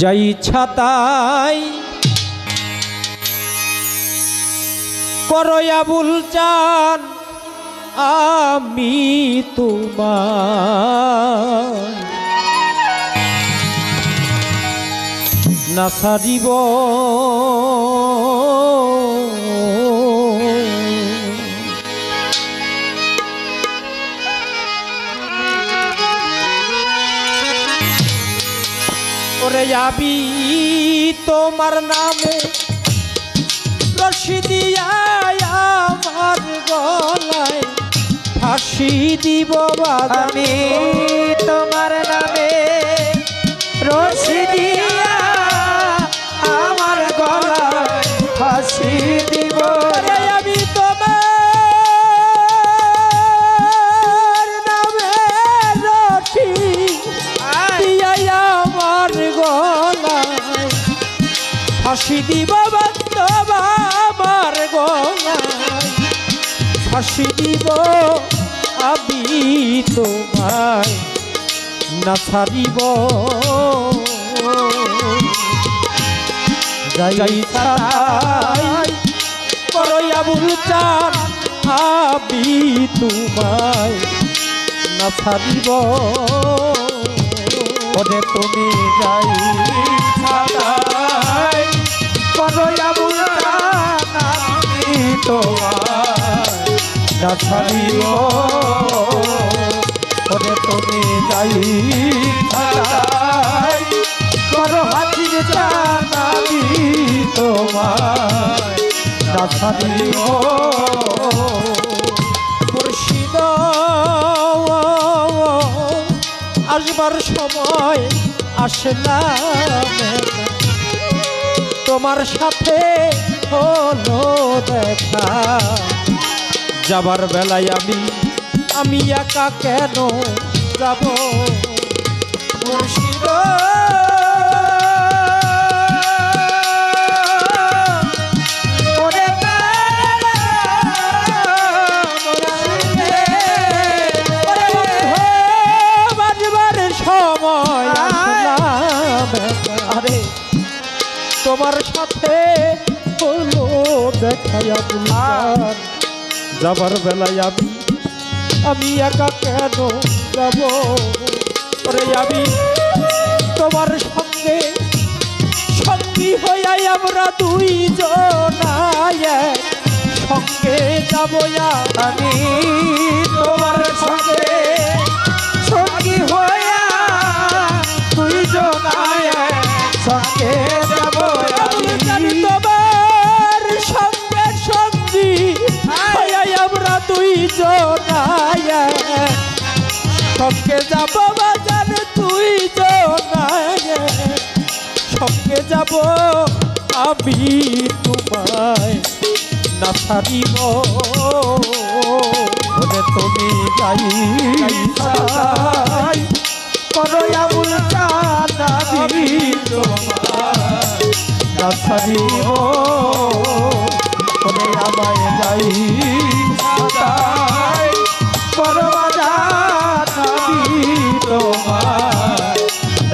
যাই ছাতাই। করয়া বুল চান আমি তোমার না সারিব যাবি তোমার নামে? রশি দিয়া আমার গলায় ফাঁসি দিব আমি তোমার নামে ফাঁসি দিব আমি তোমায় না ছাড়িব। যাই ছাড়াই করই আবুল চান আমি তোমায় না ছাড়িব। ওরে তুমি যাই ছাড়াই আমি তোমার না ছাড়িব ওরে তুমি যাই করো হাতির চান তোমার না ছাড়িব মুর্শিদ আসবার সময় আসলাম তোমার সাথে হলো দেখা। যাবার বেলায় আমি আমি একা কেন যাব? মুর্শিদ। তোমার সাথে হলো দেখাই আপনার। যাবার বেলায় আমি আমি একা কেন যাব? ওরে যাবি তোমার সঙ্গে সঙ্গী হইয়াই আমরা দুইজন সঙ্গে যাব আমি তোমার সঙ্গী সঙ্গে যাব বাজার দুইজন সঙ্গে যাব আমি তোমায় না ছাড়িব তুমি যাই। যাই করো আমুল না ছাড়িব আমায় যাই।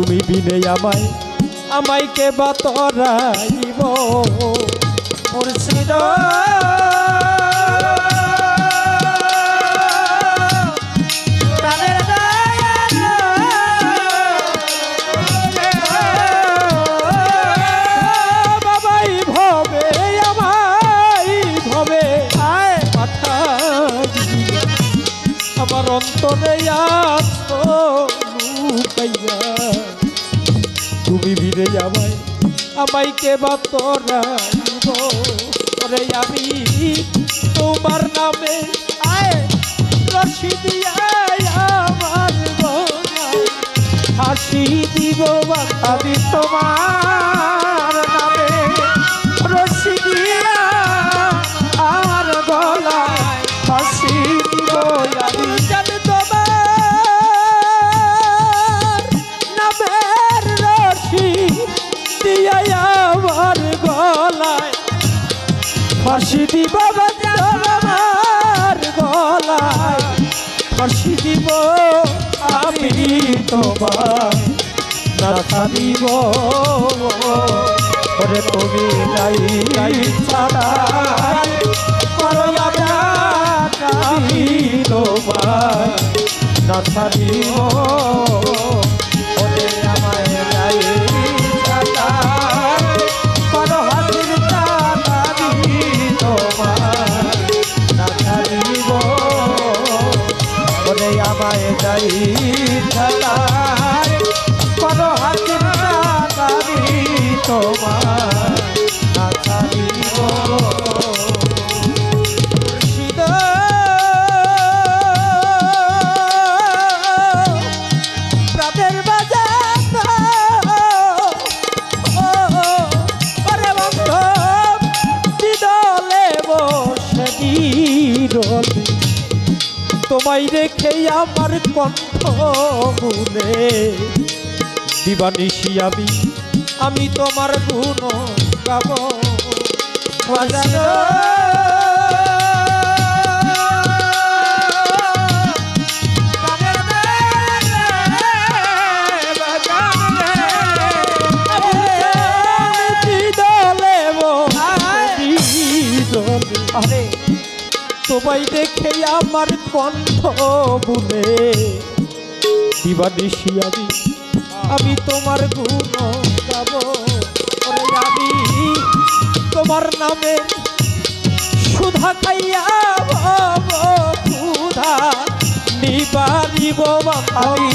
তুমি বিনে আমায় আমায় কে বাতরাইব মুর্শিদ তুমি ভিড়ে যাবাই আমায় কে বাতরাইব ওরে আমি তোমার নামে আমার হাসি দিব আমি তোমার ফাঁসি দিব বাধা আমার গলায়। ফাঁসি দিব আমি তোমার না ছাড়িব ওরে তুমি নাই নাই ছাড়া। আমি তোমার না আমার কণ্ঠ ভুলে দিবানিশি আমি আমি তোমার গুণ গাব আরে আমার কণ্ঠ বুনে দিবাদিসি আমি। আমি তোমার গুণ গাব আমি তোমার নামে সুধা খাইয়া বাব ক্ষুধা নিবারিব আমি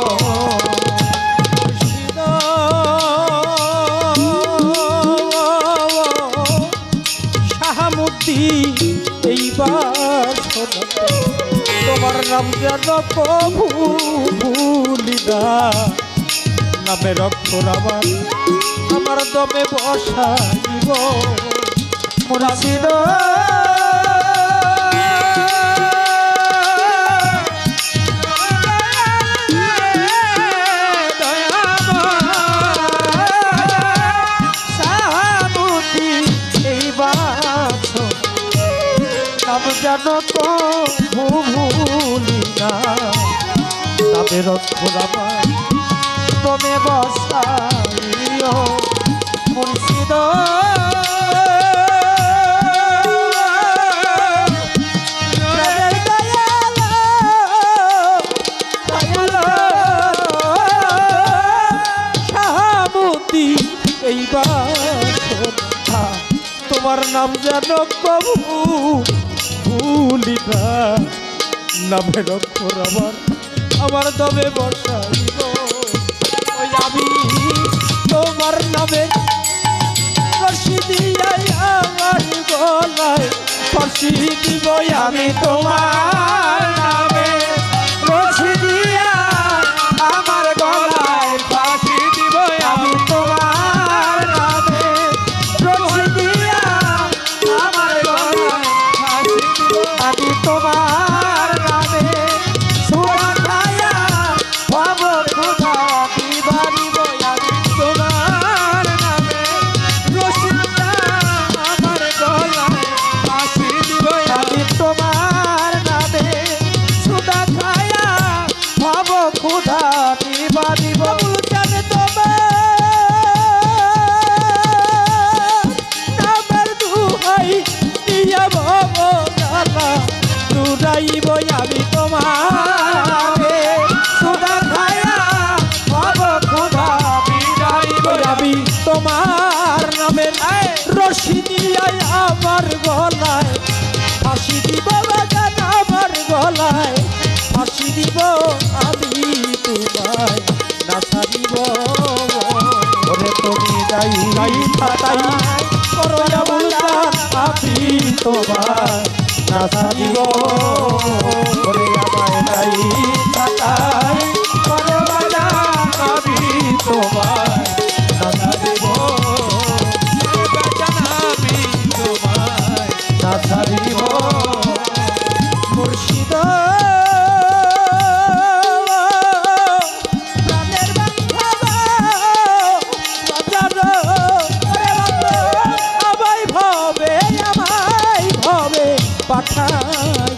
তোমার নাম যেন কভু ভুলিদা নামে নামের অক্ষর আমার আমার দমে বসা মুর্শিদ সাহাবুতি নাম যেন কভু ভুলি না। আমার তুমি বসাইও মুর্শিদ। তোমার নাম যেন কবু না নামের অক্ষর আমার আমার দমে বসাইব। ওই আমি তোমার নামে রশি দিয়াই আমার গলায়, ফাঁসি দিব আমি তোমার নামে। গলায়। ফাঁসি দিব বাজান আমার গলায়। ফাঁসি দিব আমি তোমায়। না ছাড়িব ওরে তুমি যাই আমি না ছাড়িব ওরে আমায় নাই ফাটাই আমায় ভবে পাঠাই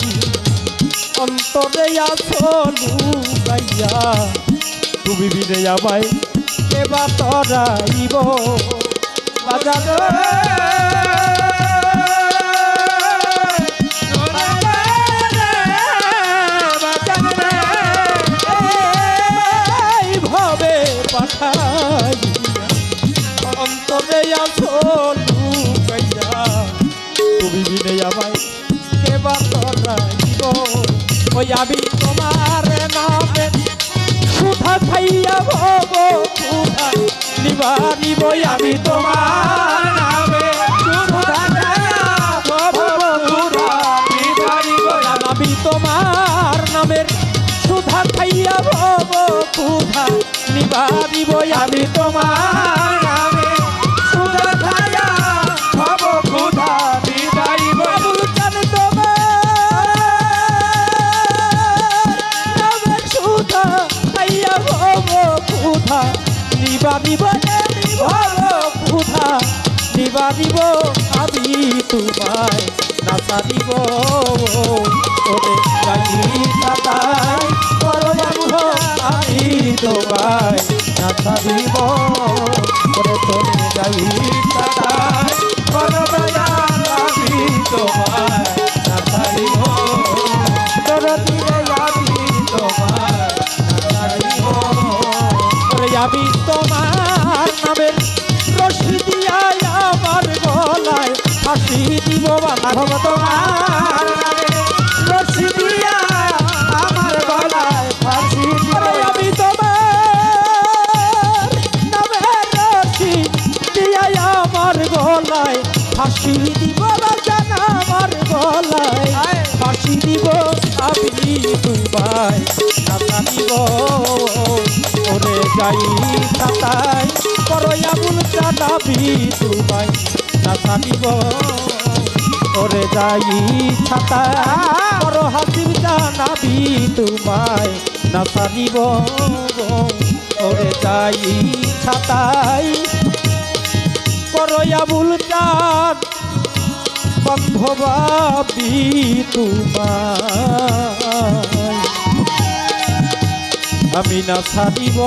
অন্তরে আসলু গাইয়া তুমি বিনে আমায় এবার তরাইব। বাজার ওই আমি তোমার নামে। সুধা খাইয়া ভব সুধা নিবারিব আমি তোমার নামে। সুধা খাইয়া সুধা বিদারিব আমি তোমার নামের সুধা খাইয়া ভব ক্ষুধা নিবারিব আমি তোমার নামে। আমি ভব ক্ষুধা। নিবারিব আমি তোমায় না সারিব ওরে সাতাই করব আমি তোমায় না সারিব ওরে তোরে সাতাই করব আমি তোমায় আমি তোমার নামের রশি দিয়া আমার গলায় ফাঁসি দিব বান্ধব তোমার রশি দিয়া আমার গলায় ফাঁসি দিব। আমি তোমার নামের রশি দিয়া আমার গলায় ফাঁসি দিব। বাজান আমার গলায় ফাঁসি দিব। আমি দুবাই নাতা দিব ওরে যাই তাতাই করয়া বুল চালাবি দুবাই নাতা দিব ওরে যাই ছাতা বড় হাসিব জানাবি তোমায় নাতা দিব ওরে যাই ছাতাই করয়া বুল চান বন্ধবাবি তোমায়। আমি না ছাড়িব